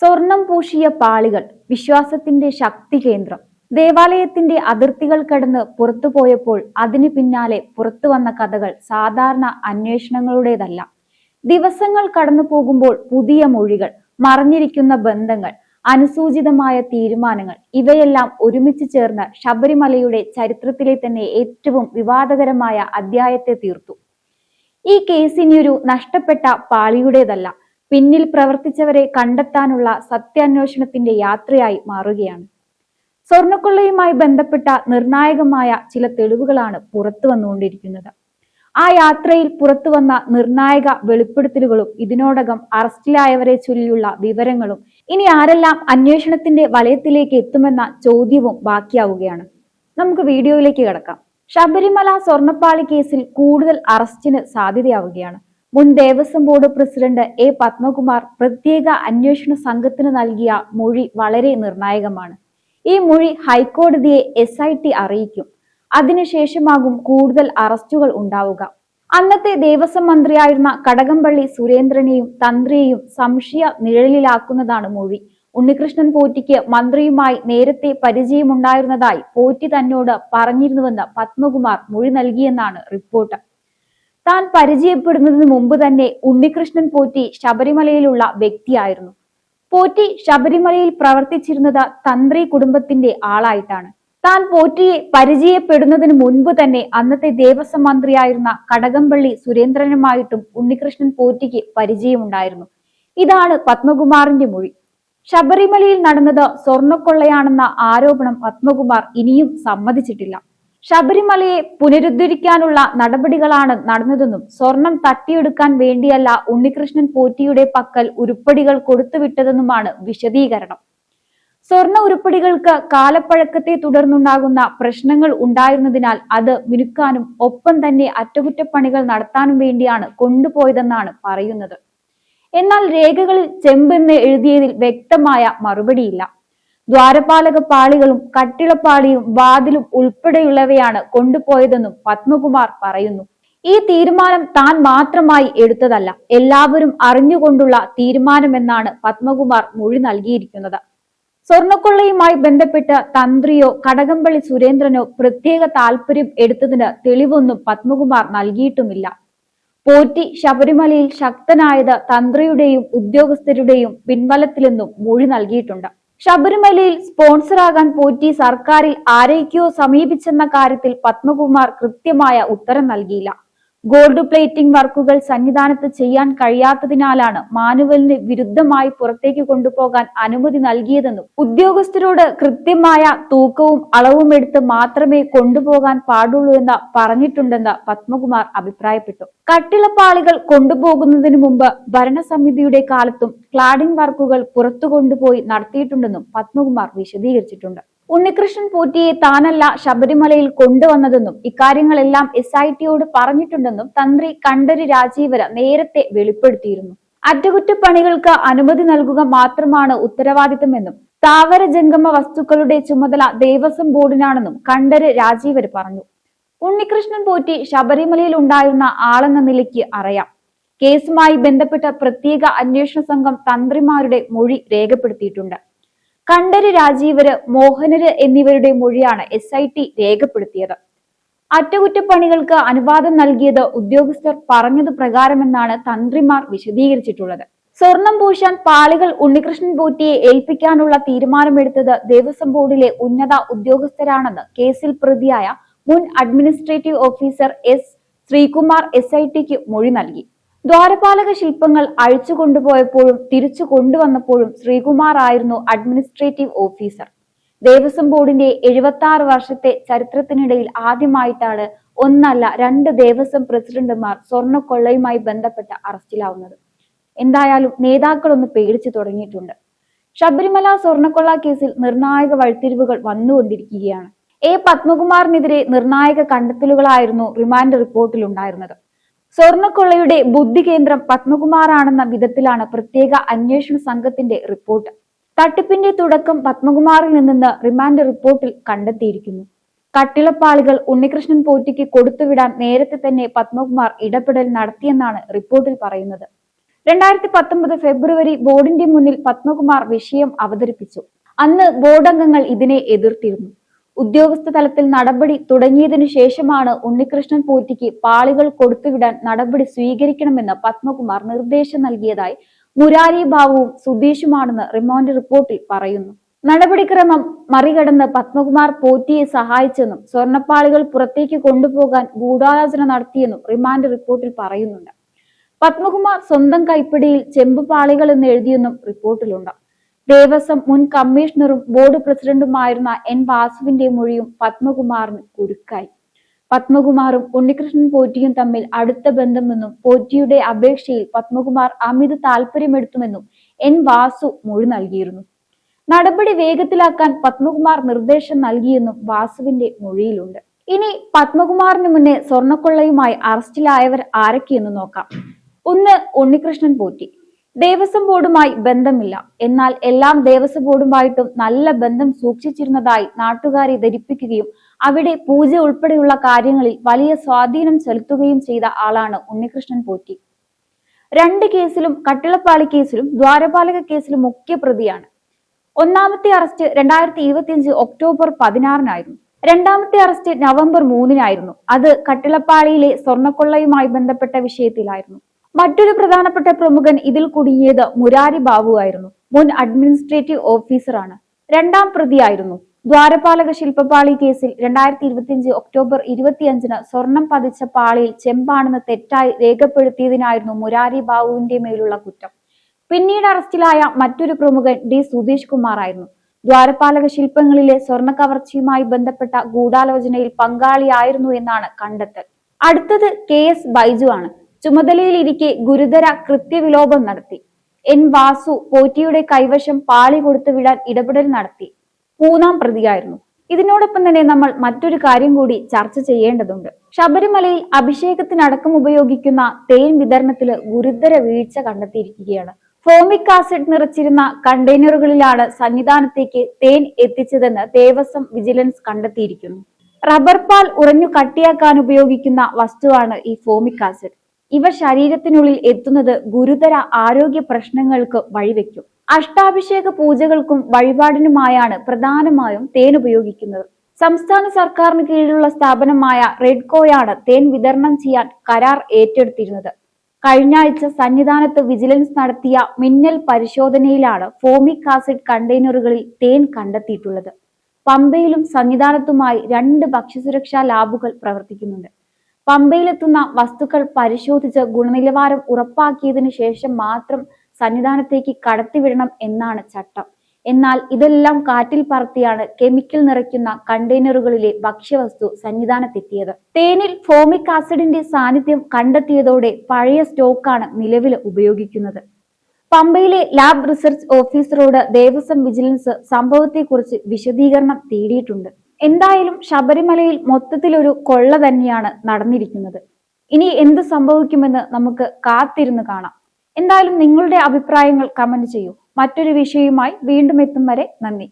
സ്വർണം പൂശിയ പാളികൾ വിശ്വാസത്തിന്റെ ശക്തി കേന്ദ്രം. ദേവാലയത്തിന്റെ അതിർത്തികൾ കടന്ന് പുറത്തു പോയപ്പോൾ അതിന് പിന്നാലെ പുറത്തു വന്ന കഥകൾ സാധാരണ അന്വേഷണങ്ങളുടേതല്ല. ദിവസങ്ങൾ കടന്നു പോകുമ്പോൾ പുതിയ മൊഴികൾ മറഞ്ഞിരിക്കുന്ന ബന്ധങ്ങൾ അനുസൂചിതമായ തീരുമാനങ്ങൾ ഇവയെല്ലാം ഒരുമിച്ച് ചേർന്ന് ശബരിമലയുടെ ചരിത്രത്തിലെ തന്നെ ഏറ്റവും വിവാദകരമായ അധ്യായത്തെ തീർത്തു. ഈ കേസ് ഇനിയൊരു നഷ്ടപ്പെട്ട പാളിയുടേതല്ല പിന്നിൽ പ്രവർത്തിച്ചവരെ കണ്ടെത്താനുള്ള സത്യാന്വേഷണത്തിന്റെ യാത്രയായി മാറുകയാണ്. സ്വർണക്കൊള്ളയുമായി ബന്ധപ്പെട്ട നിർണായകമായ ചില തെളിവുകളാണ് പുറത്തു വന്നുകൊണ്ടിരിക്കുന്നത്. ആ യാത്രയിൽ പുറത്തു വന്ന നിർണായക വെളിപ്പെടുത്തലുകളും ഇതിനോടകം അറസ്റ്റിലായവരെ ചൊല്ലിയുള്ള വിവരങ്ങളും ഇനി ആരെല്ലാം അന്വേഷണത്തിന്റെ വലയത്തിലേക്ക് എത്തുമെന്ന ചോദ്യവും ബാക്കിയാവുകയാണ്. നമുക്ക് വീഡിയോയിലേക്ക് കിടക്കാം. ശബരിമല സ്വർണപ്പാളി കേസിൽ കൂടുതൽ അറസ്റ്റിന് സാധ്യതയാവുകയാണ്. മുൻ Devaswom board president A Padmakumar പ്രത്യേക അന്വേഷണ സംഘത്തിന് നൽകിയ മൊഴി വളരെ നിർണായകമാണ്. ഈ മൊഴി ഹൈക്കോടതിയെ എസ് ഐ ടി അറിയിക്കും. അതിനുശേഷമാകും കൂടുതൽ അറസ്റ്റുകൾ ഉണ്ടാവുക. അന്നത്തെ ദേവസ്വം മന്ത്രിയായിരുന്ന കടകംപള്ളി സുരേന്ദ്രനെയും തന്ത്രിയെയും സംശയ നിഴലിലാക്കുന്നതാണ് മൊഴി. ഉണ്ണികൃഷ്ണൻ പോറ്റിക്ക് മന്ത്രിയുമായി നേരത്തെ പരിചയമുണ്ടായിരുന്നതായി പോറ്റി തന്നോട് പറഞ്ഞിരുന്നുവെന്ന് പത്മകുമാർ മൊഴി നൽകിയെന്നാണ് റിപ്പോർട്ട്. താൻ പരിചയപ്പെടുന്നതിന് മുമ്പ് തന്നെ ഉണ്ണികൃഷ്ണൻ പോറ്റി ശബരിമലയിലുള്ള വ്യക്തിയായിരുന്നു. പോറ്റി ശബരിമലയിൽ പ്രവർത്തിച്ചിരുന്നത് തന്ത്രി കുടുംബത്തിന്റെ ആളായിട്ടാണ്. താൻ പോറ്റിയെ പരിചയപ്പെടുന്നതിന് മുൻപ് തന്നെ അന്നത്തെ ദേവസ്വം മന്ത്രിയായിരുന്ന കടകംപള്ളി സുരേന്ദ്രനുമായിട്ടും ഉണ്ണികൃഷ്ണൻ പോറ്റിക്ക് പരിചയമുണ്ടായിരുന്നു. ഇതാണ് പത്മകുമാറിന്റെ മൊഴി. ശബരിമലയിൽ നടന്നത് സ്വർണക്കൊള്ളയാണെന്ന ആരോപണം പത്മകുമാർ ഇനിയും സമ്മതിച്ചിട്ടില്ല. ശബരിമലയെ പുനരുദ്ധരിക്കാനുള്ള നടപടികളാണ് നടന്നതെന്നും സ്വർണം തട്ടിയെടുക്കാൻ വേണ്ടിയല്ല ഉണ്ണികൃഷ്ണൻ പോറ്റിയുടെ പക്കൽ ഉരുപ്പടികൾ കൊടുത്തുവിട്ടതെന്നുമാണ് വിശദീകരണം. സ്വർണ ഉരുപ്പടികൾക്ക് കാലപ്പഴക്കത്തെ തുടർന്നുണ്ടാകുന്ന പ്രശ്നങ്ങൾ ഉണ്ടായിരുന്നതിനാൽ അത് മിനുക്കാനും ഒപ്പം തന്നെ അറ്റകുറ്റപ്പണികൾ നടത്താനും വേണ്ടിയാണ് കൊണ്ടുപോയതെന്നാണ് പറയുന്നത്. എന്നാൽ രേഖകളിൽ ചെമ്പെന്ന് എഴുതിയതിൽ വ്യക്തമായ മറുപടിയില്ല. ദ്വാരപാലക പാളികളും കട്ടിളപ്പാളിയും വാതിലും ഉൾപ്പെടെയുള്ളവയാണ് കൊണ്ടുപോയതെന്നും പത്മകുമാർ പറയുന്നു. ഈ തീരുമാനം താൻ മാത്രമായി എടുത്തതല്ല എല്ലാവരും അറിഞ്ഞുകൊണ്ടുള്ള തീരുമാനമെന്നാണ് പത്മകുമാർ മൊഴി നൽകിയിരിക്കുന്നത്. സ്വർണക്കൊള്ളയുമായി ബന്ധപ്പെട്ട് തന്ത്രിയോ കടകംപള്ളി സുരേന്ദ്രനോ പ്രത്യേക താല്പര്യം എടുത്തതിന് തെളിവൊന്നും പത്മകുമാർ നൽകിയിട്ടുമില്ല. പോറ്റി ശബരിമലയിൽ ശക്തനായത് തന്ത്രിയുടെയും ഉദ്യോഗസ്ഥരുടെയും പിൻബലത്തിലെന്നും മൊഴി നൽകിയിട്ടുണ്ട്. ശബരിമലയിൽ സ്പോൺസറാകാൻ പോറ്റി സർക്കാരിൽ ആരേക്കോ സമീപിച്ചെന്ന കാര്യത്തിൽ പത്മകുമാർ കൃത്യമായ ഉത്തരം നൽകിയില്ല. ഗോൾഡ് പ്ലേറ്റിംഗ് വർക്കുകൾ സന്നിധാനത്ത് ചെയ്യാൻ കഴിയാത്തതിനാലാണ് മാനുവലിന് വിരുദ്ധമായി പുറത്തേക്ക് കൊണ്ടുപോകാൻ അനുമതി നൽകിയതെന്നും ഉദ്യോഗസ്ഥരോട് കൃത്യമായ തൂക്കവും അളവും എടുത്ത് മാത്രമേ കൊണ്ടുപോകാൻ പാടുള്ളൂ എന്ന് പറഞ്ഞിട്ടുണ്ടെന്ന് പത്മകുമാർ അഭിപ്രായപ്പെട്ടു. കട്ടിളപ്പാളികൾ കൊണ്ടുപോകുന്നതിന് മുമ്പ് ഭരണസമിതിയുടെ കാലത്തും ക്ലാഡിംഗ് വർക്കുകൾ പുറത്തു കൊണ്ടുപോയി നടത്തിയിട്ടുണ്ടെന്നും പത്മകുമാർ വിശദീകരിച്ചിട്ടുണ്ട്. ഉണ്ണികൃഷ്ണൻ പൂറ്റിയെ താനല്ല ശബരിമലയിൽ കൊണ്ടുവന്നതെന്നും ഇക്കാര്യങ്ങളെല്ലാം എസ് ഐ ടിയോട് പറഞ്ഞിട്ടുണ്ടെന്നും തന്ത്രി കണ്ഠര് രാജീവര നേരത്തെ വെളിപ്പെടുത്തിയിരുന്നു. അറ്റകുറ്റപ്പണികൾക്ക് അനുമതി നൽകുക മാത്രമാണ് ഉത്തരവാദിത്തമെന്നും താവര ജംഗമ വസ്തുക്കളുടെ ചുമതല ദേവസ്വം ബോർഡിനാണെന്നും കണ്ഠര് രാജീവര് പറഞ്ഞു. ഉണ്ണികൃഷ്ണൻ പോറ്റി ശബരിമലയിൽ ഉണ്ടായിരുന്ന ആളെന്ന നിലയ്ക്ക് അറിയാം. കേസുമായി ബന്ധപ്പെട്ട പ്രത്യേക അന്വേഷണ സംഘം തന്ത്രിമാരുടെ മൊഴി രേഖപ്പെടുത്തിയിട്ടുണ്ട്. കണ്ഠര് രാജീവര് മോഹനര് എന്നിവരുടെ മൊഴിയാണ് എസ് ഐ ടി രേഖപ്പെടുത്തിയത്. അറ്റകുറ്റപ്പണികൾക്ക് അനുവാദം നൽകിയത് ഉദ്യോഗസ്ഥർ പറഞ്ഞത് പ്രകാരമെന്നാണ് തന്ത്രിമാർ വിശദീകരിച്ചിട്ടുള്ളത്. സ്വർണം പൂശാൻ പാളികൾ ഉണ്ണികൃഷ്ണൻ പോറ്റിയെ ഏൽപ്പിക്കാനുള്ള തീരുമാനമെടുത്തത് ദേവസ്വം ബോർഡിലെ ഉന്നത ഉദ്യോഗസ്ഥരാണെന്ന് കേസിൽ പ്രതിയായ മുൻ administrative officer S Sreekumar S I tick മൊഴി നൽകി. ദ്വാരപാലക ശില്പങ്ങൾ അഴിച്ചു കൊണ്ടുപോയപ്പോഴും തിരിച്ചു കൊണ്ടുവന്നപ്പോഴും ശ്രീകുമാർ ആയിരുന്നു അഡ്മിനിസ്ട്രേറ്റീവ് ഓഫീസർ. ദേവസ്വം ബോർഡിന്റെ എഴുപത്തി ആറ് വർഷത്തെ ചരിത്രത്തിനിടയിൽ ആദ്യമായിട്ടാണ് ഒന്നല്ല രണ്ട് ദേവസ്വം പ്രസിഡന്റുമാർ സ്വർണക്കൊള്ളയുമായി ബന്ധപ്പെട്ട് അറസ്റ്റിലാവുന്നത്. എന്തായാലും നേതാക്കളൊന്ന് പേടിച്ചു തുടങ്ങിയിട്ടുണ്ട്. ശബരിമല സ്വർണക്കൊള്ള കേസിൽ നിർണായക വഴിത്തിരിവുകൾ വന്നുകൊണ്ടിരിക്കുകയാണ്. എ. പത്മകുമാറിനെതിരെ നിർണായക കണ്ടെത്തലുകളായിരുന്നു റിമാൻഡ് റിപ്പോർട്ടിൽ ഉണ്ടായിരുന്നത് സ്വർണക്കൊള്ളയുടെ ബുദ്ധി കേന്ദ്രം പത്മകുമാറാണെന്ന വിധത്തിലാണ് പ്രത്യേക അന്വേഷണ സംഘത്തിന്റെ റിപ്പോർട്ട്. തട്ടിപ്പിന്റെ തുടക്കം പത്മകുമാറിൽ നിന്നെന്ന് റിമാൻഡ് റിപ്പോർട്ടിൽ കണ്ടെത്തിയിരിക്കുന്നു. കട്ടിളപ്പാളികൾ ഉണ്ണികൃഷ്ണൻ പോറ്റിക്ക് കൊടുത്തുവിടാൻ നേരത്തെ തന്നെ പത്മകുമാർ ഇടപെടൽ നടത്തിയെന്നാണ് റിപ്പോർട്ടിൽ പറയുന്നത്. രണ്ടായിരത്തി പത്തൊമ്പത് ഫെബ്രുവരി ബോർഡിന്റെ മുന്നിൽ പത്മകുമാർ വിഷയം അവതരിപ്പിച്ചു. അന്ന് ബോർഡ് അംഗങ്ങൾ ഇതിനെ എതിർത്തിരുന്നു. ഉദ്യോഗസ്ഥ തലത്തിൽ നടപടി തുടങ്ങിയതിനു ശേഷമാണ് ഉണ്ണികൃഷ്ണൻ പോറ്റിക്ക് പാളികൾ കൊടുത്തുവിടാൻ നടപടി സ്വീകരിക്കണമെന്ന് പത്മകുമാർ നിർദ്ദേശം നൽകിയതായി മുരാരി ബാബുവും സുധീഷുമാണെന്ന് റിമാൻഡ് റിപ്പോർട്ടിൽ പറയുന്നു. നടപടിക്രമം മറികടന്ന് പത്മകുമാർ പോറ്റിയെ സഹായിച്ചെന്നും സ്വർണപ്പാളികൾ പുറത്തേക്ക് കൊണ്ടുപോകാൻ ഗൂഢാലോചന നടത്തിയെന്നും റിമാൻഡ് റിപ്പോർട്ടിൽ പറയുന്നുണ്ട്. പത്മകുമാർ സ്വന്തം കൈപ്പിടിയിൽ ചെമ്പുപാളികൾ എന്ന് എഴുതിയെന്നും റിപ്പോർട്ടിലുണ്ട്. ദേവസ്വം മുൻ കമ്മീഷണറും ബോർഡ് പ്രസിഡന്റുമായിരുന്ന എൻ വാസുവിന്റെ മൊഴിയും പത്മകുമാറിന് കുരുക്കായി. പത്മകുമാറും ഉണ്ണികൃഷ്ണൻ പോറ്റിയും തമ്മിൽ അടുത്ത ബന്ധമെന്നും പോറ്റിയുടെ അപേക്ഷയിൽ പത്മകുമാർ അമിത താല്പര്യമെടുത്തുമെന്നും എൻ വാസു മൊഴി നൽകിയിരുന്നു. നടപടി വേഗത്തിലാക്കാൻ പത്മകുമാർ നിർദ്ദേശം നൽകിയെന്നും വാസുവിന്റെ മൊഴിയിലുണ്ട്. ഇനി പത്മകുമാറിന് മുന്നേ സ്വർണക്കൊള്ളയുമായി അറസ്റ്റിലായവർ ആരൊക്കെയെന്ന് നോക്കാം. ഒന്ന് ഉണ്ണികൃഷ്ണൻ പോറ്റി. ദേവസ്വം ബോർഡുമായി ബന്ധമില്ല. എന്നാൽ എല്ലാം ദേവസ്വം ബോർഡുമായിട്ടും നല്ല ബന്ധം സൂക്ഷിച്ചിരുന്നതായി നാട്ടുകാരെ ധരിപ്പിക്കുകയും അവിടെ പൂജ ഉൾപ്പെടെയുള്ള കാര്യങ്ങളിൽ വലിയ സ്വാധീനം ചെലുത്തുകയും ചെയ്ത ആളാണ് ഉണ്ണികൃഷ്ണൻ പോറ്റി. രണ്ട് കേസിലും കട്ടിളപ്പാളി കേസിലും ദ്വാരപാലക കേസിലും മുഖ്യ പ്രതിയാണ്. ഒന്നാമത്തെ അറസ്റ്റ് രണ്ടായിരത്തി ഇരുപത്തിയഞ്ച് ഒക്ടോബർ പതിനാറിനായിരുന്നു. രണ്ടാമത്തെ അറസ്റ്റ് നവംബർ മൂന്നിനായിരുന്നു. അത് കട്ടിളപ്പാളിയിലെ സ്വർണക്കൊള്ളയുമായി ബന്ധപ്പെട്ട വിഷയത്തിലായിരുന്നു. മറ്റൊരു പ്രധാനപ്പെട്ട പ്രമുഖൻ ഇതിൽ കുടുങ്ങിയത് മുരാരി ബാബു ആയിരുന്നു. മുൻ അഡ്മിനിസ്ട്രേറ്റീവ് ഓഫീസറാണ്. രണ്ടാം പ്രതിയായിരുന്നു. ദ്വാരപാലക ശില്പപാളി കേസിൽ രണ്ടായിരത്തി ഇരുപത്തിയഞ്ച് ഒക്ടോബർ ഇരുപത്തിയഞ്ചിന് സ്വർണം പതിച്ച പാളിയിൽ ചെമ്പാണെന്ന് തെറ്റായി രേഖപ്പെടുത്തിയതിനായിരുന്നു മുരാരി ബാബുവിന്റെ മേലുള്ള കുറ്റം. പിന്നീട് അറസ്റ്റിലായ മറ്റൊരു പ്രമുഖൻ ഡി സുധീഷ് കുമാർ ആയിരുന്നു. ദ്വാരപാലക ശില്പങ്ങളിലെ സ്വർണ കവർച്ചയുമായി ബന്ധപ്പെട്ട ഗൂഢാലോചനയിൽ പങ്കാളിയായിരുന്നു എന്നാണ് കണ്ടെത്തൽ. അടുത്തത് കെ എസ് ബൈജു ആണ്. ചുമതലയിലിരിക്കെ ഗുരുതര കൃത്യവിലോപം നടത്തി. എൻ വാസു പോറ്റിയുടെ കൈവശം പാളി കൊടുത്തു വിടാൻ ഇടപെടൽ നടത്തി. മൂന്നാം പ്രതിയായിരുന്നു. ഇതിനോടൊപ്പം തന്നെ നമ്മൾ മറ്റൊരു കാര്യം കൂടി ചർച്ച ചെയ്യേണ്ടതുണ്ട്. ശബരിമലയിൽ അഭിഷേകത്തിനടക്കം ഉപയോഗിക്കുന്ന തേൻ വിതരണത്തിൽ ഗുരുതര വീഴ്ച കണ്ടെത്തിയിരിക്കുകയാണ്. ഫോമിക് ആസിഡ് നിറച്ചിരുന്ന കണ്ടെയ്നറുകളിലാണ് സന്നിധാനത്തേക്ക് തേൻ എത്തിച്ചതെന്ന് ദേവസ്വം വിജിലൻസ് കണ്ടെത്തിയിരിക്കുന്നു. റബ്ബർ പാൽ ഉറഞ്ഞു കട്ടിയാക്കാൻ ഉപയോഗിക്കുന്ന വസ്തുവാണ് ഈ ഫോമിക് ആസിഡ്. ഇവ ശരീരത്തിനുള്ളിൽ എത്തുന്നത് ഗുരുതര ആരോഗ്യ പ്രശ്നങ്ങൾക്ക് വഴിവെക്കും. അഷ്ടാഭിഷേക പൂജകൾക്കും വഴിപാടിനുമായാണ് പ്രധാനമായും തേൻ ഉപയോഗിക്കുന്നത്. സംസ്ഥാന സർക്കാരിന് കീഴിലുള്ള സ്ഥാപനമായ റെഡ്കോയാണ് തേൻ വിതരണം ചെയ്യാൻ കരാർ ഏറ്റെടുത്തിരുന്നത്. കഴിഞ്ഞ ആഴ്ച സന്നിധാനത്ത് വിജിലൻസ് നടത്തിയ മിന്നൽ പരിശോധനയിലാണ് ഫോമിക് ആസിഡ് കണ്ടെയ്നറുകളിൽ തേൻ കണ്ടെത്തിയിട്ടുള്ളത്. പമ്പയിലും സന്നിധാനത്തുമായി രണ്ട് ഭക്ഷ്യസുരക്ഷാ ലാബുകൾ പ്രവർത്തിക്കുന്നുണ്ട്. പമ്പയിലെത്തുന്ന വസ്തുക്കൾ പരിശോധിച്ച് ഗുണനിലവാരം ഉറപ്പാക്കിയതിനു ശേഷം മാത്രം സന്നിധാനത്തേക്ക് കടത്തിവിടണം എന്നാണ് ചട്ടം. എന്നാൽ ഇതെല്ലാം കാറ്റിൽ പറത്തിയാണ് കെമിക്കൽ നിറയ്ക്കുന്ന കണ്ടെയ്നറുകളിലെ ഭക്ഷ്യവസ്തു സന്നിധാനത്തെത്തിയത്. തേനിൽ ഫോമിക് ആസിഡിന്റെ സാന്നിധ്യം കണ്ടെത്തിയതോടെ പഴയ സ്റ്റോക്കാണ് നിലവിൽ ഉപയോഗിക്കുന്നത്. പമ്പയിലെ ലാബ് റിസർച്ച് ഓഫീസറോട് ദേവസ്വം വിജിലൻസ് സംഭവത്തെക്കുറിച്ച് വിശദീകരണം തേടിയിട്ടുണ്ട്. എന്തായാലും ശബരിമലയിൽ മൊത്തത്തിലൊരു കൊള്ള തന്നെയാണ് നടന്നിരിക്കുന്നത്. ഇനി എന്ത് സംഭവിക്കുമെന്ന് നമുക്ക് കാത്തിരുന്ന് കാണാം. എന്തായാലും നിങ്ങളുടെ അഭിപ്രായങ്ങൾ കമന്റ് ചെയ്യൂ. മറ്റൊരു വിഷയവുമായി വീണ്ടും എത്തും വരെ നന്ദി.